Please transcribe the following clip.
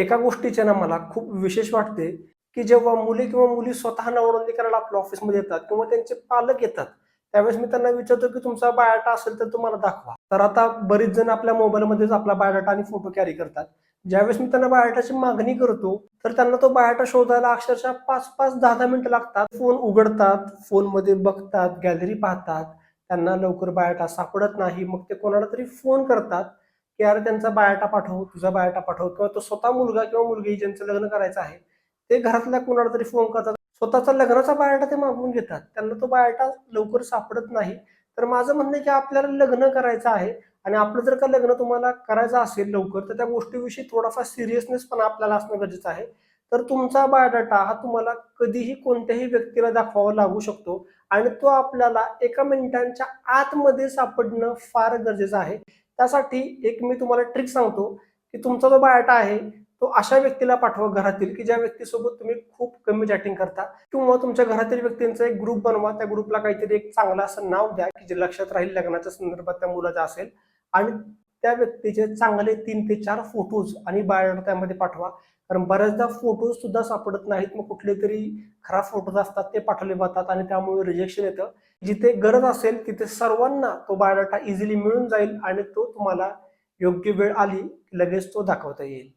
एका गोष्टीचे ना मला खूप विशेष वाटते की जेव्हा मुले किंवा मुली स्वतः नवनोंदणी करायला आपल्या ऑफिसमध्ये येतात किंवा त्यांचे पालक येतात त्यावेळेस मी त्यांना विचारतो की तुमचा बायोडाटा असेल तर तुम्हाला दाखवा. तर आता बरीच जण आपल्या मोबाईलमध्येच आपला बायोडाटा आणि फोटो कॅरी करतात. ज्यावेळेस मी त्यांना बायोडाटाची मागणी करतो तर त्यांना तो बायोडाटा शोधायला अक्षरशः पाच पाच दहा दहा मिनिटं लागतात. फोन उघडतात फोनमध्ये बघतात गॅलरी पाहतात. त्यांना लवकर बायोडाटा सापडत नाही मग ते कोणाला तरी फोन करतात. की अरे त्यांचा बायोटा पाठव तुझा बायोटा पाठव किंवा तो स्वतः मुलगा किंवा मुलगी ज्यांचं लग्न करायचं आहे ते घरातल्या कोणाला तरी फोन करतात. स्वतःचा लग्नाचा बायोटा ते मागवून घेतात. त्यांना तो बायोटा लवकर सापडत नाही. तर माझं म्हणणं आहे की आपल्याला लग्न करायचं आहे आणि आपलं जर का लग्न तुम्हाला करायचं असेल लवकर तर त्या गोष्टीविषयी थोडाफार सिरियसनेस पण आपल्याला असणं गरजेचं आहे. तर तुमचा बायोडाटा हा तुम्हाला कधीही कोणत्याही व्यक्तीला दाखवावा लागू शकतो. आणि तो आपल्याला एका मिनिटांच्या आतमध्ये सापडणं फार गरजेचं आहे. त्यासाठी एक मी तुम्हाला ट्रिक सांगतो की तुमचा जो बायोडाटा आहे तो अशा व्यक्तीला पाठवा घरातील की ज्या व्यक्तीसोबत तुम्ही खूप कमी चॅटिंग करता. किंवा तुमच्या घरातील व्यक्तींचा एक ग्रुप बनवा त्या ग्रुपला काहीतरी एक चांगलं असं नाव द्या की जे लक्षात राहील लग्नाच्या संदर्भात त्या मुलाचं असेल. आणि त्या व्यक्तीचे चांगले तीन ते चार फोटोज आणि बायोडाटा त्यामध्ये पाठवा. कारण बऱ्याचदा फोटोज सुद्धा सापडत नाहीत. मग कुठले तरी खराब फोटोज असतात ते पाठवले जातात आणि त्यामुळे रिजेक्शन येतं. जिथे गरज असेल तिथे सर्वांना तो बायोडाटा इझिली मिळून जाईल आणि तो तुम्हाला योग्य वेळ आली लगेच तो दाखवता येईल.